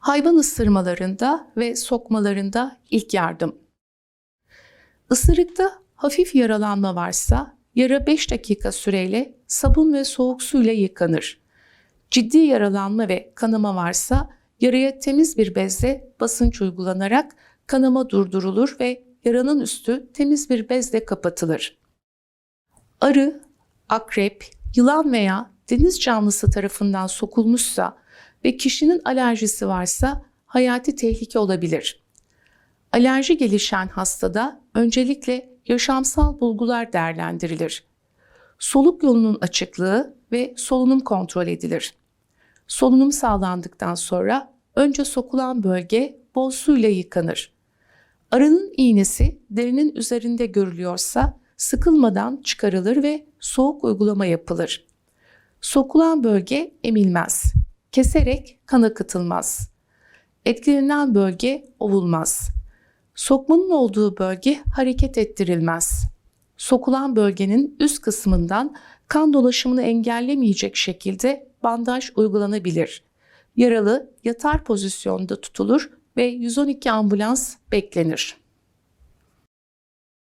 Hayvan ısırmalarında ve sokmalarında ilk yardım. Isırıkta hafif yaralanma varsa yara 5 dakika süreyle sabun ve soğuk su ile yıkanır. Ciddi yaralanma ve kanama varsa yaraya temiz bir bezle basınç uygulanarak kanama durdurulur ve yaranın üstü temiz bir bezle kapatılır. Arı, akrep, yılan veya deniz canlısı tarafından sokulmuşsa ve kişinin alerjisi varsa hayati tehlike olabilir. Alerji gelişen hastada öncelikle yaşamsal bulgular değerlendirilir. Soluk yolunun açıklığı ve solunum kontrol edilir. Solunum sağlandıktan sonra önce sokulan bölge bol suyla yıkanır. Arının iğnesi derinin üzerinde görülüyorsa sıkılmadan çıkarılır ve soğuk uygulama yapılır. Sokulan bölge emilmez. Keserek kan akıtılmaz. Etkilenen bölge ovulmaz. Sokmanın olduğu bölge hareket ettirilmez. Sokulan bölgenin üst kısmından kan dolaşımını engellemeyecek şekilde bandaj uygulanabilir. Yaralı yatar pozisyonda tutulur ve 112 ambulans beklenir.